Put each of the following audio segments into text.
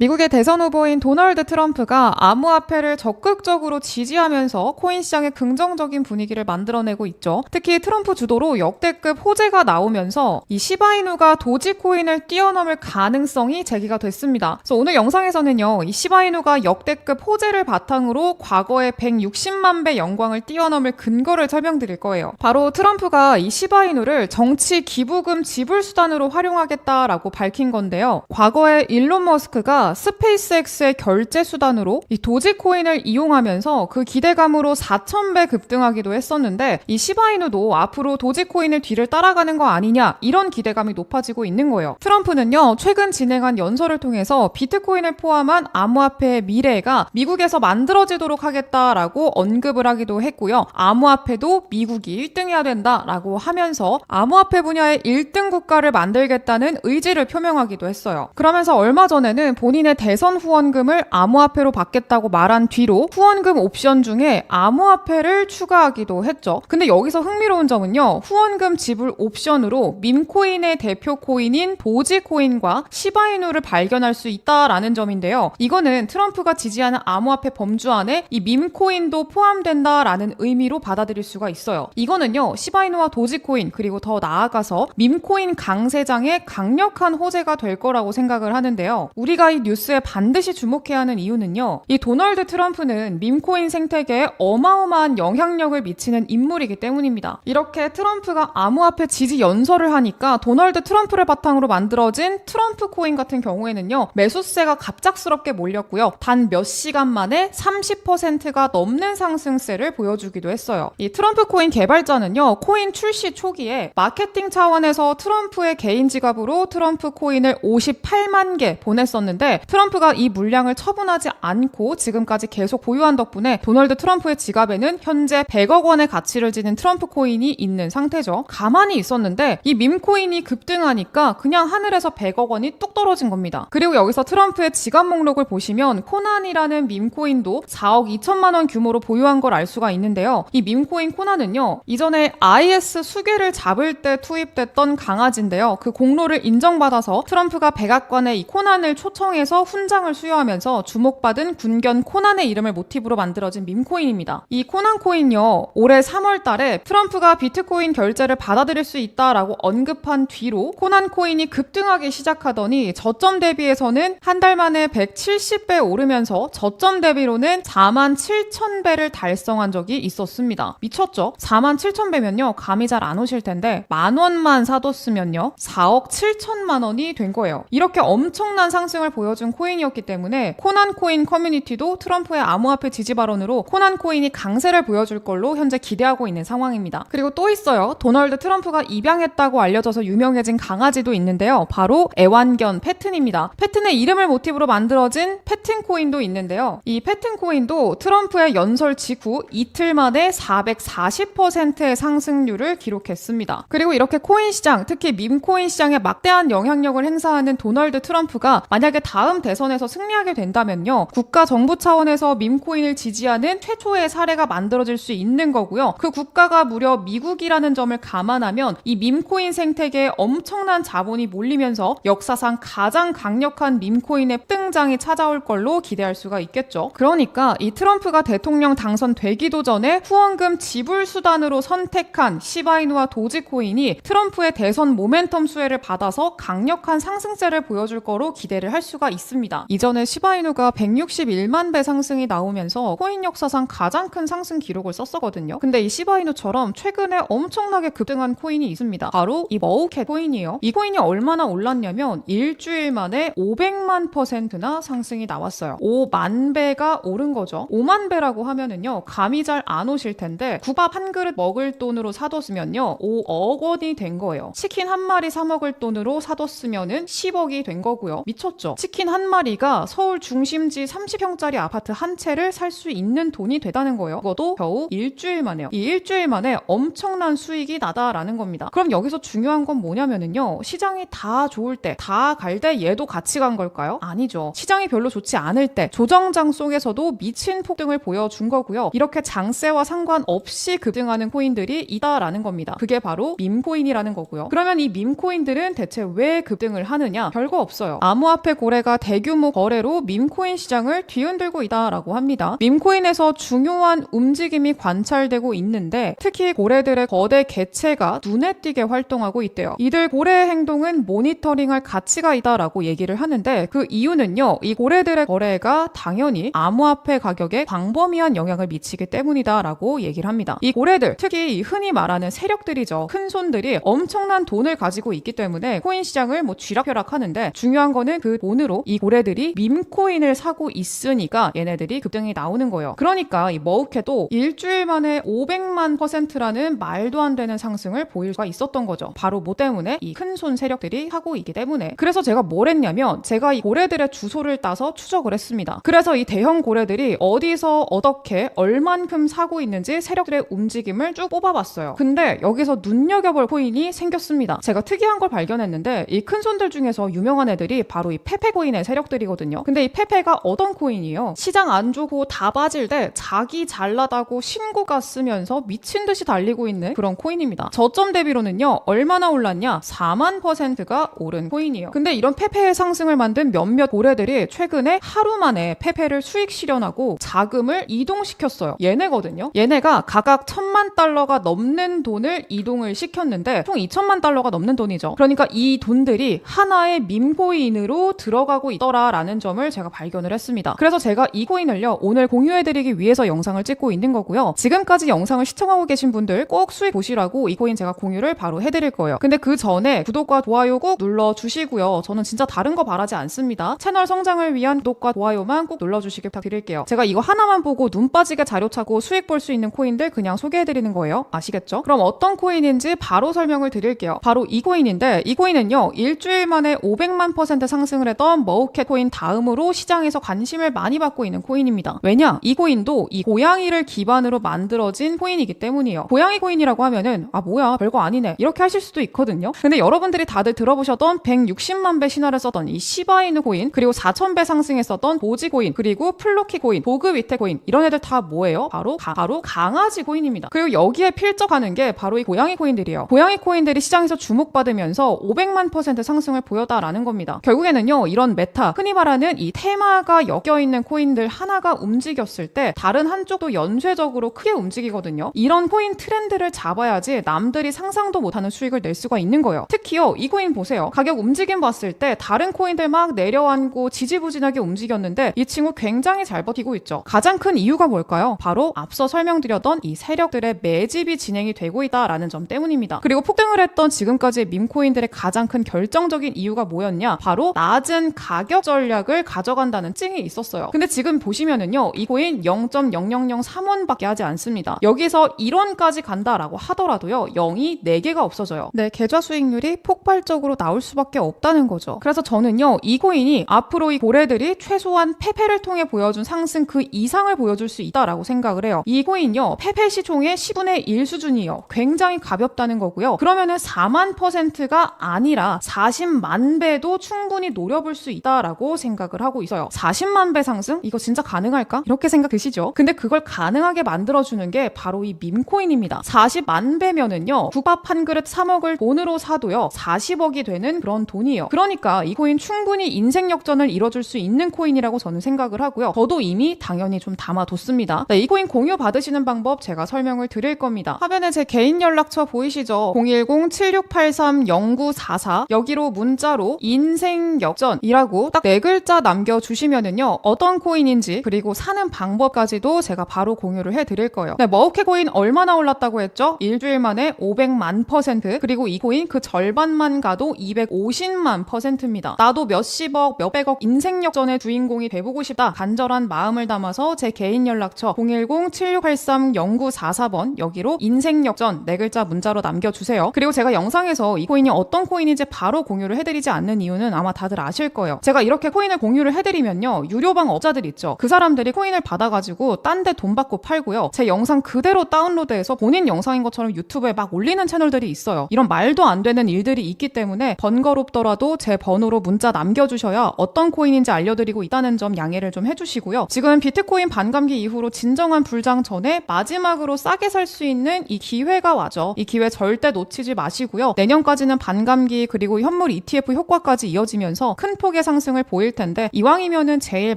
미국의 대선 후보인 도널드 트럼프가 암호화폐를 적극적으로 지지하면서 코인 시장에 긍정적인 분위기를 만들어내고 있죠. 특히 트럼프 주도로 역대급 호재가 나오면서 이 시바이누가 도지코인을 뛰어넘을 가능성이 제기가 됐습니다. 그래서 오늘 영상에서는요, 이 시바이누가 역대급 호재를 바탕으로 과거의 160만 배 영광을 뛰어넘을 근거를 설명드릴 거예요. 바로 트럼프가 이 시바이누를 정치 기부금 지불 수단으로 활용하겠다라고 밝힌 건데요. 과거에 일론 머스크가 스페이스X의 결제 수단으로 이 도지코인을 이용하면서 그 기대감으로 4,000배 급등하기도 했었는데 이 시바이누도 앞으로 도지코인을 뒤를 따라가는 거 아니냐 이런 기대감이 높아지고 있는 거예요. 트럼프는요 최근 진행한 연설을 통해서 비트코인을 포함한 암호화폐의 미래가 미국에서 만들어지도록 하겠다라고 언급을 하기도 했고요. 암호화폐도 미국이 1등해야 된다라고 하면서 암호화폐 분야의 1등 국가를 만들겠다는 의지를 표명하기도 했어요. 그러면서 얼마 전에는 본 인의 대선 후원금을 암호화폐로 받겠다고 말한 뒤로 후원금 옵션 중에 암호화폐를 추가하기도 했죠. 근데 여기서 흥미로운 점은요. 후원금 지불 옵션으로 밈코인의 대표 코인인 도지코인과 시바이누를 발견할 수 있다라는 점인데요. 이거는 트럼프가 지지하는 암호화폐 범주 안에 이 밈코인도 포함된다라는 의미로 받아들일 수가 있어요. 이거는요. 시바이누와 도지코인 그리고 더 나아가서 밈코인 강세장의 강력한 호재가 될 거라고 생각을 하는데요. 우리가 이 뉴스에 반드시 주목해야 하는 이유는요. 이 도널드 트럼프는 밈코인 생태계에 어마어마한 영향력을 미치는 인물이기 때문입니다. 이렇게 트럼프가 암호화폐 지지 연설을 하니까 도널드 트럼프를 바탕으로 만들어진 트럼프 코인 같은 경우에는요. 매수세가 갑작스럽게 몰렸고요. 단 몇 시간 만에 30%가 넘는 상승세를 보여주기도 했어요. 이 트럼프 코인 개발자는요. 코인 출시 초기에 마케팅 차원에서 트럼프의 개인 지갑으로 트럼프 코인을 58만 개 보냈었는데 트럼프가 이 물량을 처분하지 않고 지금까지 계속 보유한 덕분에 도널드 트럼프의 지갑에는 현재 100억 원의 가치를 지닌 트럼프 코인이 있는 상태죠. 가만히 있었는데 이 밈코인이 급등하니까 그냥 하늘에서 100억 원이 뚝 떨어진 겁니다. 그리고 여기서 트럼프의 지갑 목록을 보시면 코난이라는 밈코인도 4억 2천만 원 규모로 보유한 걸 알 수가 있는데요. 이 밈코인 코난은요. 이전에 IS 수괴를 잡을 때 투입됐던 강아지인데요. 그 공로를 인정받아서 트럼프가 백악관에 이 코난을 초청해 서 훈장을 수여하면서 주목받은 군견 코난의 이름을 모티브로 만들어진 밈코인입니다. 이 코난 코인요. 올해 3월 달에 트럼프가 비트코인 결제를 받아들일 수 있다라고 언급한 뒤로 코난 코인이 급등하기 시작하더니 저점 대비해서는 한 달 만에 170배 오르면서 저점 대비로는 4만 7천 배를 달성한 적이 있었습니다. 미쳤죠? 4만 7천 배면요. 감이 잘 안 오실 텐데 만 원만 사뒀으면요. 4억 7천만 원이 된 거예요. 이렇게 엄청난 상승을 보여 준 코인이었기 때문에 코난 코인 커뮤니티도 트럼프의 암호화폐 지지 발언으로 코난 코인이 강세를 보여줄 걸로 현재 기대하고 있는 상황입니다. 그리고 또 있어요. 도널드 트럼프가 입양했다고 알려져서 유명해진 강아지도 있는데요. 바로 애완견 패튼입니다. 패튼의 이름을 모티브로 만들어진 패튼 코인도 있는데요. 이 패튼 코인도 트럼프의 연설 직후 이틀 만에 440%의 상승률을 기록했습니다. 그리고 이렇게 코인 시장, 특히 밈 코인 시장에 막대한 영향력을 행사하는 도널드 트럼프가 만약에 다음 대선에서 승리하게 된다면요. 국가 정부 차원에서 밈코인을 지지하는 최초의 사례가 만들어질 수 있는 거고요. 그 국가가 무려 미국이라는 점을 감안하면 이 밈코인 생태계에 엄청난 자본이 몰리면서 역사상 가장 강력한 밈코인의 등장이 찾아올 걸로 기대할 수가 있겠죠. 그러니까 이 트럼프가 대통령 당선되기도 전에 후원금 지불 수단으로 선택한 시바이누와 도지코인이 트럼프의 대선 모멘텀 수혜를 받아서 강력한 상승세를 보여줄 거로 기대를 할 수가 있습니다. 이전에 시바이누가 161만 배 상승이 나오면서 코인 역사상 가장 큰 상승 기록을 썼었거든요. 근데 이 시바이누처럼 최근에 엄청나게 급등한 코인이 있습니다. 바로 이 머우캣 코인이에요. 이 코인이 얼마나 올랐냐면 일주일 만에 500만 퍼센트나 상승이 나왔어요. 5만 배가 오른 거죠. 5만 배라고 하면은요. 감이 잘 안 오실 텐데 국밥 한 그릇 먹을 돈으로 사뒀으면요. 5억 원이 된 거예요. 치킨 한 마리 사 먹을 돈으로 사뒀으면은 10억이 된 거고요. 미쳤죠? 치킨 한 마리가 서울 중심지 30평짜리 아파트 한 채를 살 수 있는 돈이 되다는 거예요. 그것도 겨우 일주일 만에요. 이 일주일 만에 엄청난 수익이 나다라는 겁니다. 그럼 여기서 중요한 건 뭐냐면은요. 시장이 다 좋을 때, 다 갈 때 얘도 같이 간 걸까요? 아니죠. 시장이 별로 좋지 않을 때, 조정장 속에서도 미친 폭등을 보여준 거고요. 이렇게 장세와 상관없이 급등하는 코인들이 있다라는 겁니다. 그게 바로 밈코인이라는 거고요. 그러면 이 밈코인들은 대체 왜 급등을 하느냐? 별거 없어요. 암호화폐 고래가 거래가 대규모 거래로 밈코인 시장을 뒤흔들고 있다라고 합니다. 밈코인에서 중요한 움직임이 관찰되고 있는데 특히 고래들의 거대 개체가 눈에 띄게 활동하고 있대요. 이들 고래의 행동은 모니터링할 가치가 있다라고 얘기를 하는데 그 이유는요. 이 고래들의 거래가 당연히 암호화폐 가격에 광범위한 영향을 미치기 때문이다라고 얘기를 합니다. 이 고래들 특히 이 흔히 말하는 세력들이죠. 큰 손들이 엄청난 돈을 가지고 있기 때문에 코인 시장을 뭐 쥐락펴락하는데 중요한 거는 그 돈으로 이 고래들이 밈코인을 사고 있으니까 얘네들이 급등이 나오는 거예요. 그러니까 이 머우캣도 일주일 만에 500만 퍼센트라는 말도 안 되는 상승을 보일 수가 있었던 거죠. 바로 뭐 때문에 이 큰 손 세력들이 하고 있기 때문에. 그래서 제가 뭘 했냐면 제가 이 고래들의 주소를 따서 추적을 했습니다. 그래서 이 대형 고래들이 어디서 어떻게 얼만큼 사고 있는지 세력들의 움직임을 쭉 뽑아봤어요. 근데 여기서 눈여겨볼 코인이 생겼습니다. 제가 특이한 걸 발견했는데 이 큰 손들 중에서 유명한 애들이 바로 이 페페 코인의 세력들이거든요. 근데 이 페페가 어떤 코인이에요? 시장 안 좋고 다 빠질 때 자기 잘나다고 신고가 쓰면서 미친 듯이 달리고 있는 그런 코인입니다. 저점 대비로는요 얼마나 올랐냐? 4만 퍼센트가 오른 코인이에요. 근데 이런 페페의 상승을 만든 몇몇 고래들이 최근에 하루 만에 페페를 수익 실현하고 자금을 이동시켰어요. 얘네거든요. 얘네가 각각 천만 달러가 넘는 돈을 이동을 시켰는데 총 2천만 달러가 넘는 돈이죠. 그러니까 이 돈들이 하나의 밈코인으로 들어가 고 있더라라는 점을 제가 발견을 했습니다. 그래서 제가 이 코인을요 오늘 공유해드리기 위해서 영상을 찍고 있는 거고요. 지금까지 영상을 시청하고 계신 분들 꼭 수익 보시라고 이 코인 제가 공유를 바로 해드릴 거예요. 근데 그 전에 구독과 좋아요 꼭 눌러주시고요. 저는 진짜 다른 거 바라지 않습니다. 채널 성장을 위한 구독과 좋아요만 꼭 눌러주시길 부탁드릴게요. 제가 이거 하나만 보고 눈 빠지게 자료 차고 수익 볼 수 있는 코인들 그냥 소개해드리는 거예요. 아시겠죠? 그럼 어떤 코인인지 바로 설명을 드릴게요. 바로 이 코인인데 이 코인은요 일주일 만에 500만 퍼센트 상승을 했던 머우캣 코인 다음으로 시장에서 관심을 많이 받고 있는 코인입니다. 왜냐? 이 코인도 이 고양이를 기반으로 만들어진 코인이기 때문이에요. 고양이 코인이라고 하면은 아 뭐야 별거 아니네 이렇게 하실 수도 있거든요. 근데 여러분들이 다들 들어보셨던 160만 배 신화를 썼던 이 시바이누 코인 그리고 4천 배 상승했었던 도지 코인 그리고 플로키 코인 보그 위테 코인 이런 애들 다 뭐예요? 바로 가- 바로 강아지 코인입니다. 그리고 여기에 필적하는 게 바로 이 고양이 코인들이에요. 고양이 코인들이 시장에서 주목받으면서 500만 퍼센트 상승을 보였다라는 겁니다. 결국에는요 이런 메타 흔히 말하는 이 테마가 엮여 있는 코인들 하나가 움직였을 때 다른 한쪽도 연쇄적으로 크게 움직이거든요. 이런 코인 트렌드를 잡아야지 남들이 상상도 못하는 수익을 낼 수가 있는 거예요. 특히요 이 코인 보세요. 가격 움직임 봤을 때 다른 코인들 막 내려앉고 지지부진하게 움직였는데 이 친구 굉장히 잘 버티고 있죠. 가장 큰 이유가 뭘까요? 바로 앞서 설명드렸던 이 세력들의 매집이 진행이 되고 있다라는 점 때문입니다. 그리고 폭등을 했던 지금까지의 밈코인들의 가장 큰 결정적인 이유가 뭐였냐? 바로 낮은 가격 전략을 가져간다는 찡이 있었어요. 근데 지금 보시면은요, 이 코인 0.0003원밖에 하지 않습니다. 여기서 1원까지 간다라고 하더라도요, 0이 4개가 없어져요. 네, 계좌 수익률이 폭발적으로 나올 수밖에 없다는 거죠. 그래서 저는요, 이 코인이 앞으로 이 고래들이 최소한 페페를 통해 보여준 상승 그 이상을 보여줄 수 있다라고 생각을 해요. 이 코인요, 페페 시총의 10분의 1 수준이에요. 굉장히 가볍다는 거고요. 그러면은 4만 퍼센트가 아니라 40만 배도 충분히 노려볼 수 있다라고 생각을 하고 있어요. 40만 배 상승? 이거 진짜 가능할까? 이렇게 생각 드시죠? 근데 그걸 가능하게 만들어주는 게 바로 이 밈코인입니다. 40만 배면은요, 국밥 한 그릇 3억을 돈으로 사도요, 40억이 되는 그런 돈이에요. 그러니까 이 코인 충분히 인생 역전을 이뤄줄 수 있는 코인이라고 저는 생각을 하고요. 저도 이미 당연히 좀 담아뒀습니다. 네, 이 코인 공유 받으시는 방법 제가 설명을 드릴 겁니다. 화면에 제 개인 연락처 보이시죠? 010-7683-0944 여기로 문자로 인생 역전 이 라고 딱 네 글자 남겨주시면은요 어떤 코인인지 그리고 사는 방법까지도 제가 바로 공유를 해드릴 거예요. 네, 머우케 코인 얼마나 올랐다고 했죠? 일주일 만에 500만 퍼센트 그리고 이 코인 그 절반만 가도 250만 퍼센트입니다. 나도 몇십억 몇백억 인생 역전의 주인공이 돼보고 싶다 간절한 마음을 담아서 제 개인 연락처 010-7683-0944번 여기로 인생 역전 네 글자 문자로 남겨주세요. 그리고 제가 영상에서 이 코인이 어떤 코인인지 바로 공유를 해드리지 않는 이유는 아마 다들 아실 거예요. 제가 이렇게 코인을 공유를 해드리면요. 유료방 업자들 있죠. 그 사람들이 코인을 받아가지고 딴 데 돈 받고 팔고요. 제 영상 그대로 다운로드해서 본인 영상인 것처럼 유튜브에 막 올리는 채널들이 있어요. 이런 말도 안 되는 일들이 있기 때문에 번거롭더라도 제 번호로 문자 남겨주셔야 어떤 코인인지 알려드리고 있다는 점 양해를 좀 해주시고요. 지금 비트코인 반감기 이후로 진정한 불장 전에 마지막으로 싸게 살 수 있는 이 기회가 와죠. 이 기회 절대 놓치지 마시고요. 내년까지는 반감기 그리고 현물 ETF 효과까지 이어지면서 큰 폭의 폭의 상승을 보일 텐데 이왕이면은 제일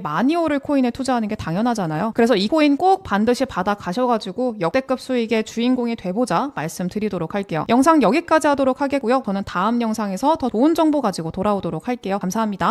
많이 오를 코인에 투자하는 게 당연하잖아요. 그래서 이 코인 꼭 반드시 받아 가셔가지고 역대급 수익의 주인공이 돼보자 말씀드리도록 할게요. 영상 여기까지 하도록 하겠고요. 저는 다음 영상에서 더 좋은 정보 가지고 돌아오도록 할게요. 감사합니다.